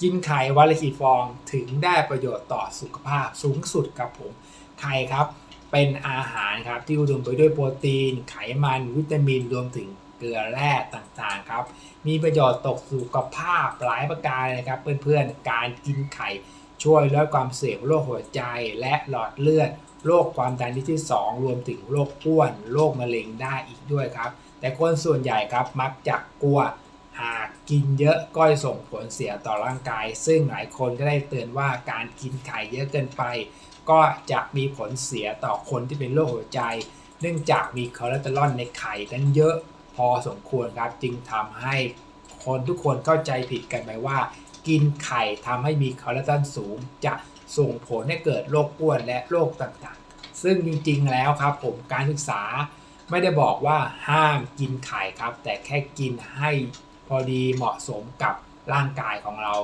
กินไข่วันละกี่ฟองถึงได้ประโยชน์ต่อสุขภาพสูงสุดครับผมไข่ครับเป็นอาหารครับที่อุดมไปด้วยโปรตีน ไขมันวิตามินรวมถึงเกลือแร่ต่างๆครับ มีประโยชน์ต่สุขภาพหลายประการเลยครับเพื่อนๆการกินไข่ช่วยลดความเสี่ยงโรคหัวใจและหลอดเลือดโรคความดันที่2รวมถึงโรคอ้วนโรคมะเร็งได้อีกด้วยครับ แต่คนส่วนใหญ่ครับมักจะกลัว หากกินเยอะก็จะส่งผลเสียต่อร่างกาย ซึ่งหลายคนก็ได้เตือนว่าการกินไข่เยอะเกินไป ก็จะมีผลเสียต่อคนที่เป็นโรคหัวใจ เนื่องจากมีคอเลสเตอรอลในไข่นั้นเยอะพอสมควรครับจึงทำให้คนทุกคนเข้าใจผิดกันไปว่า กินไข่ทำให้มีคอเลสเตอรอลสูง จะส่งผลให้เกิดโรคอ้วนและโรคต่างๆ ซึ่งจริงๆแล้วครับผมการศึกษาไม่ได้บอกว่าห้ามกินไข่ครับ แต่แค่กินให้ พอดีเหมาะสมกับร่างกายของเรา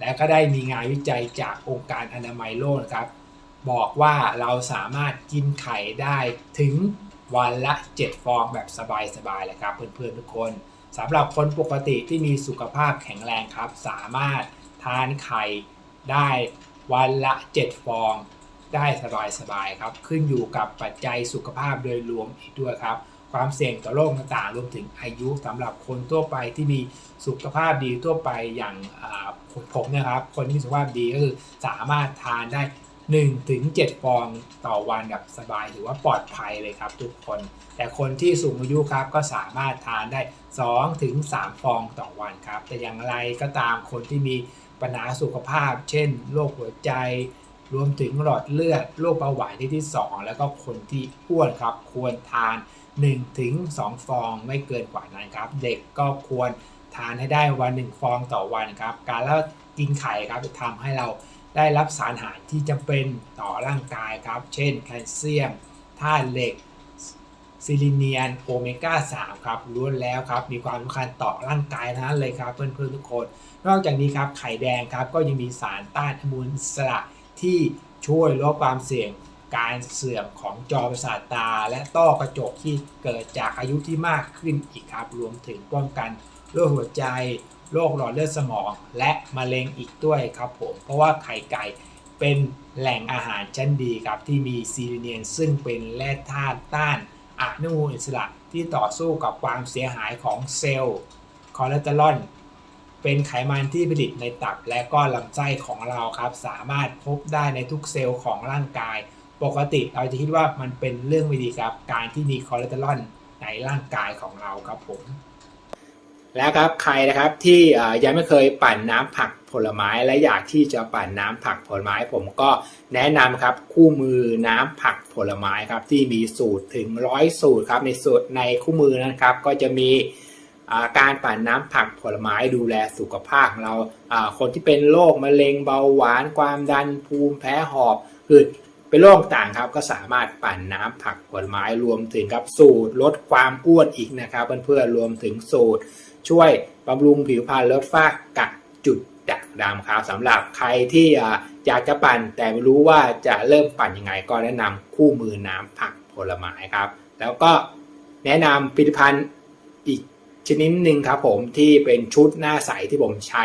และก็ได้มีงานวิจัยจากองค์การอนามัยโลกนะครับ บอกว่าเราสามารถกินไข่ได้ถึงวันละ 7 ฟองแบบสบายๆเลยครับ เพื่อนๆทุกคนสำหรับคนปกติที่มีสุขภาพแข็งแรงครับ สามารถทานไข่ได้วันละ 7 ฟองได้สบายๆครับ ขึ้นอยู่กับปัจจัยสุขภาพโดยรวมอีกด้วยครับ ความเสี่ยงต่อโรคต่างๆรวมถึงอายุสำหรับคนทั่วไปที่มีสุขภาพดีทั่วไปอย่างผมนะครับ คนที่มีสุขภาพดีก็คือสามารถทานได้1ถึง7ฟองต่อวันแบบสบายถือว่าปลอดภัยเลยครับทุกคน แต่คนที่สูงอายุครับก็สามารถทานได้2ถึง3ฟองต่อวันครับ แต่อย่างไรก็ตามคนที่มีปัญหาสุขภาพ เช่นโรคหัวใจ รวมถึงหลอดเลือดโรคเบาหวานที่ที่ 2 แล้วก็คนที่อ้วนครับควรทาน 1ถึง2ฟองไม่เกินกว่านั้นครับ เด็กก็ควรทานให้ได้วัน 1 ฟองต่อวันครับ การแล้วกินไข่ครับจะทำให้เราได้รับสารอาหารที่จำเป็นต่อร่างกายครับ เช่นแคลเซียมธาตุเหล็กซิลิเนียนโอเมก้า3ครับล้วนแล้วครับ มีความสำคัญต่อร่างกายนั้นเลยครับเพื่อนๆทุกคน นอกจากนี้ครับไข่แดงครับก็ยังมีสารต้านอนุมูลอิสระที่ช่วยลดความเสี่ยง การเสื่อมของจอประสาทตา และต้อกระจกที่เกิดจากอายุที่มากขึ้นอีกครับ รวมถึงป้องกันโรคหัวใจโรคหลอดเลือดสมอง และมะเร็งอีกด้วยครับผม เพราะว่าไข่ไก่เป็นแหล่งอาหารชั้นดีครับ ที่มีซีลิเนียนซึ่งเป็นแร่ธาตุต้านอนุมูลอิสระที่ต่อสู้กับความเสียหายของเซลล์คอเลสเตอรอลเป็นไขมันที่ผลิตในตับและก็ลำไส้ของเราครับ สามารถพบได้ในทุกเซลล์ของร่างกาย ปกติเราจะคิดว่ามันเป็นเรื่องไม่ดีครับ การที่มีคอเลสเตอรอลในร่างกายของเราครับผม แล้วครับใครนะครับที่ยังไม่เคยปั่นน้ำผักผลไม้และอยากที่จะปั่นน้ำผักผลไม้ ผมก็แนะนำครับคู่มือน้ำผักผลไม้ครับที่มีสูตรถึงร้อยสูตรครับในสูตรในคู่มือนะครับก็จะมีาการปั่นน้ำผักผลไม้ดูแลสุขภาพของเราาคนที่เป็นโรคมะเร็งเบาหวานความดันภูมิแพ้หอบคือ เป็นโรคต่างครับก็สามารถปั่นน้ำผักผลไม้รวมถึงครับสูตรลดความอ้วนอีกนะครับเพื่อนๆรวมถึงสูตร ช่วยบำรุงผิวพรรณลดฝ้ากระจุดด่างดำครับสำหรับใครที่อ่าอยากจะปั่นแต่ไม่รู้ว่าจะเริ่มปั่นยังไงก็แนะนำคู่มือน้ำผักผลไม้ครับ แล้วก็แนะนำผลิตภัณฑ์อีกชนิดหนึ่งครับผมที่เป็นชุดหน้าใสที่ผมใช้